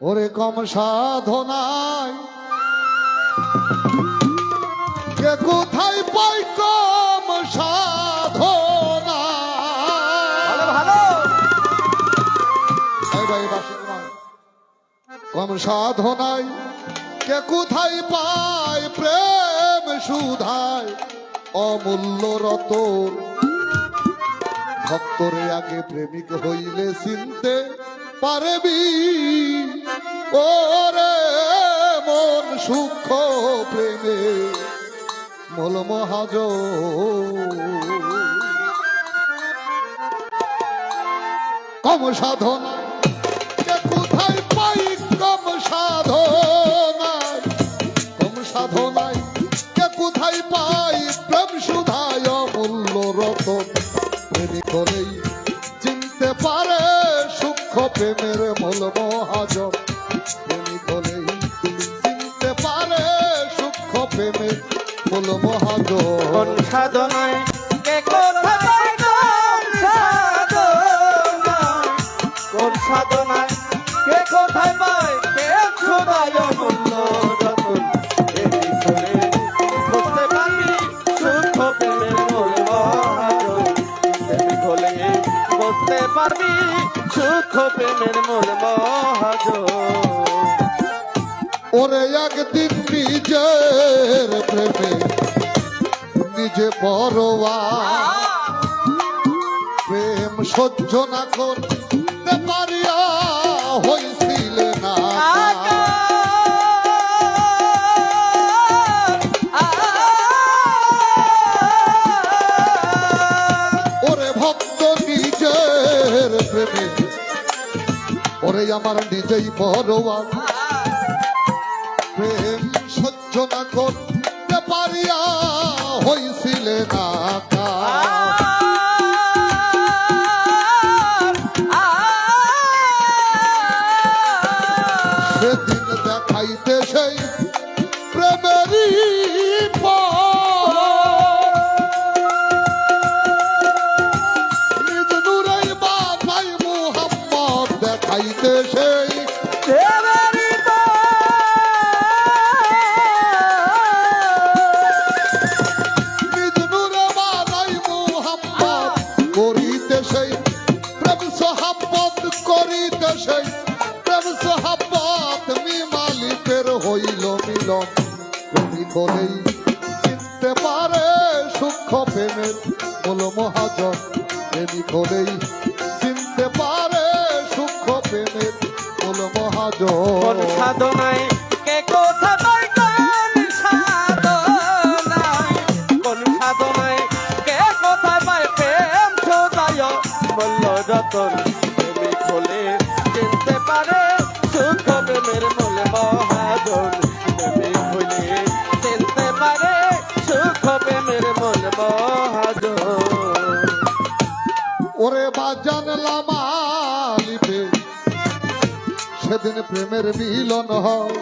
ওরে কম সাধনায়। কে কোথায় পাই কম সাধনা ভালো। কম সাধনায় কে কোথায় পায় প্রেম সুধায়? অমূল্য রতন। ভক্তরে আগে প্রেমিক হইলে চিনতে পারবি। ওরে মন সূক্ষ্ম প্রেমে মল মহাজ। কম সাধনা কোথায় পাই কম সাধনায়? কম সাধনায়, কে কোথায় পাই প্রেম সুধায় অমূল্য রতন? প্রেমিক হলেই চিনতে পারে সূক্ষ্ম প্রেমের মূল মহাজন। কোন মহাজন। সাধনায় কে কোথা পায় কোন সাধনায় কে কোথায় পায়? কে শোনায় অমূল্য রতন? বুঝতে পারবি সূক্ষ্ম প্রেমের মূল মহাজন। বুঝতে পারবি সূক্ষ্ম প্রেমের মূল মহাজন। ওরে একদিন নিজের প্রেমে নিজে পরোয়া, প্রেম সহ্য না করতে পারিয়া হইছিল না ওরে ভক্ত নিজের প্রেমে, ওরে আমার নিজেই পরোয়া। প্রেম সহ্য না করতে পারিয়া হইছিলে না সেদিন দেখাইতে সেই প্রেমেরই দেখাইতে সেই হলেই চিনতে পারে সূক্ষ্ম প্রেমের মূল মহাজন। প্রেমিক হলেই চিনতে পারে সূক্ষ্ম প্রেমের মূল মহাজন। সাধনায় কে কোথা ওরে বাজান লামালিবে সেদিন প্রেমের মিলন হয়।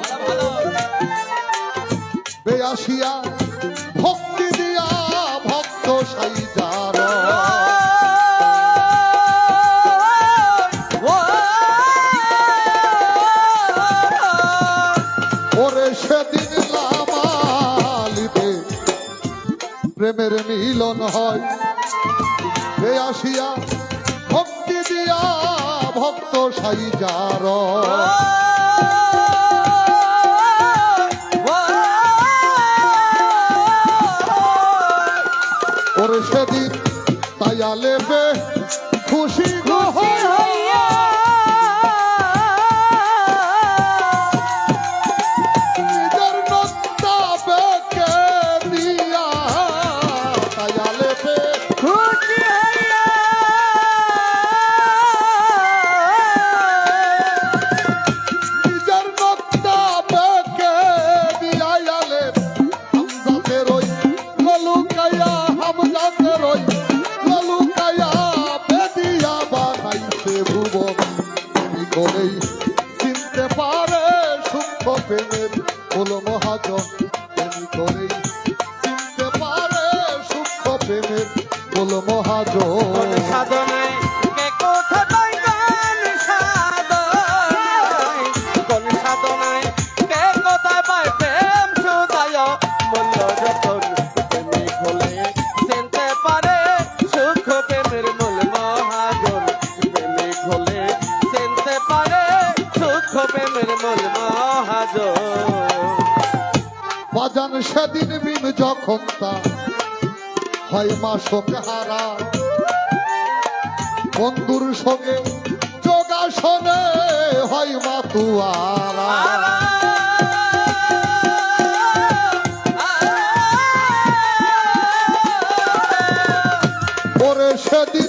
বেয়াসিয়া ভক্তি দিয়া ভক্ত সাইজার ওরে সেদিন লামালিবে প্রেমের মিলন হয়। বেয়াসিয়া ভক্ত যার ওরে সেদিন তাইয়া লেবে খুশি হইয়া চিনতে পারে সুখ প্রেমের মূল মহাজ বাজান সেদিন বিন যখন তা হয় মা শোকে হারা বন্ধুর সঙ্গে যোগাসনে হয় মা তুয়ারা। সেদিন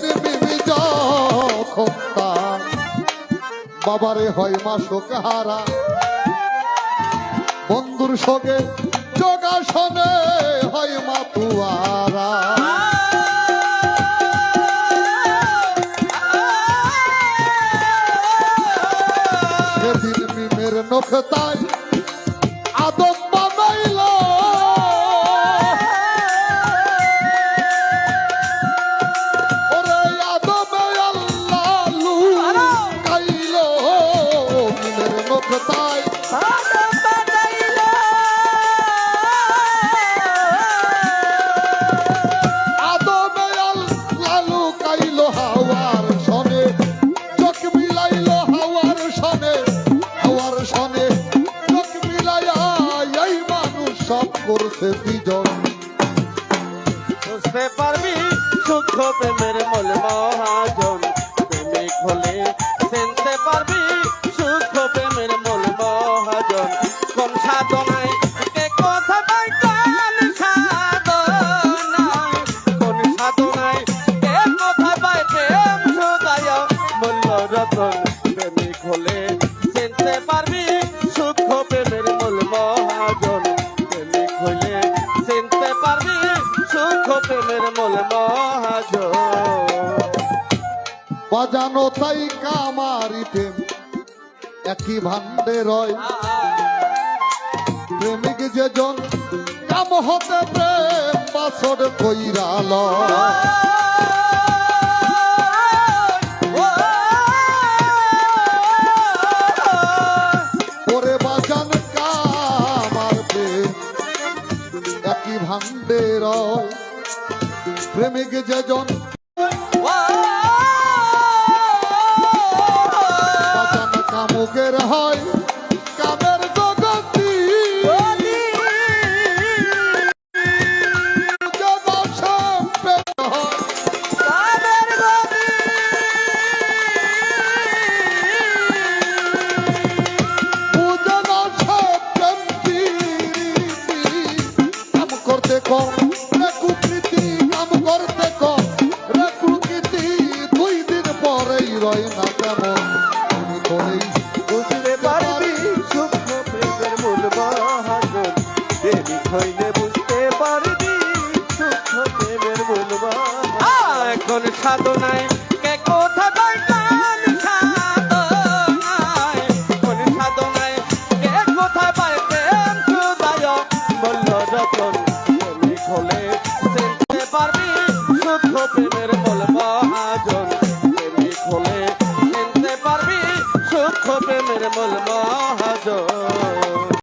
বাবারে হয় মা হারা বন্ধুর সঙ্গে যোগাসনে হয় মা পুয়ারা। সেদিন মিমের নখতায় আদম বুঝতে পারবি? সূক্ষ্ম প্রেমের মূল মহাজন। প্রেমিক হলে চিনতে পারবি? সূক্ষ্ম প্রেমের মূল মহাজন। কোন সাধনায় কে বাজানো তাই কামারি প্রেম একই ভান্ডে রয়। প্রেমিক যেজন কাম হতে প্রেম বাসর কইরা প্রেমিক যেজন। কামুকের হয়। এখন